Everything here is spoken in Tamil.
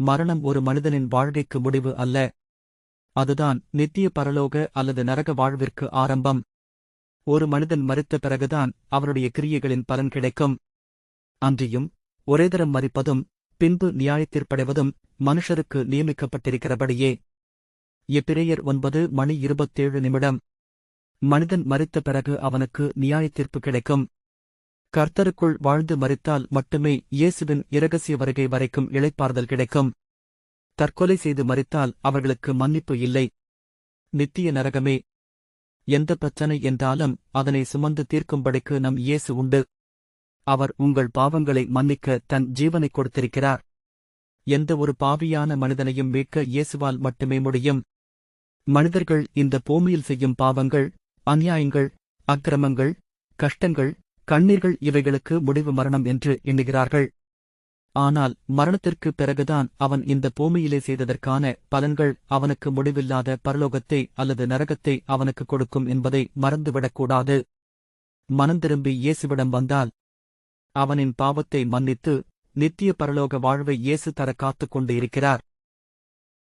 மரணம் ஒரு மனிதனின் வாழ்க்கைக்கு முடிவு அல்ல. அதுதான் நித்திய பரலோக அல்லது நரக வாழ்விற்கு ஆரம்பம். ஒரு மனிதன் மறித்த பிறகுதான் அவருடைய கிரியைகளின் பலன் கிடைக்கும். அன்றியும் ஒரேதரம் மறிப்பதும் பின்பு நியாயத்தீர்ப்படைவதும் மனுஷருக்கு நியமிக்கப்பட்டிருக்கிறபடியே. எப்பிரேயர் ஒன்பது மணி இருபத்தேழு நிமிடம். மனிதன் மறித்த பிறகு அவனுக்கு நியாயத்தீர்ப்பு கிடைக்கும். கர்த்தருக்குள் வாழ்ந்து மரித்தால் மட்டுமே இயேசுவின் இரகசிய வருகை வரைக்கும் இழைப்பார்தல் கிடைக்கும். தற்கொலை செய்து மறித்தால் அவர்களுக்கு மன்னிப்பு இல்லை. நித்திய நரகமே எந்த பிரச்சனை என்றாலும் அதனை சுமந்து தீர்க்கும்படிக்கு நம் இயேசு உண்டு. அவர் உங்கள் பாவங்களை மன்னிக்க தன் ஜீவனைக் கொடுத்திருக்கிறார். எந்த ஒரு பாவியான மனிதனையும் மீட்க இயேசுவால் மட்டுமே முடியும். மனிதர்கள் இந்த பூமியில் செய்யும் பாவங்கள் அநியாயங்கள் அக்கிரமங்கள் கஷ்டங்கள் கண்ணீர்கள் இவைகளுக்கு முடிவு மரணம் என்று எண்ணுகிறார்கள். ஆனால் மரணத்திற்குப் பிறகுதான் அவன் இந்த பூமியிலே செய்ததற்கான பலன்கள் அவனுக்கு முடிவில்லாத பரலோகத்தை அல்லது நரகத்தை அவனுக்கு கொடுக்கும் என்பதை மறந்துவிடக்கூடாது. மனந்திரும்பி இயேசுவிடம் வந்தால் அவனின் பாவத்தை மன்னித்து நித்திய பரலோக வாழ்வை இயேசு தர காத்துக் கொண்டு இருக்கிறார்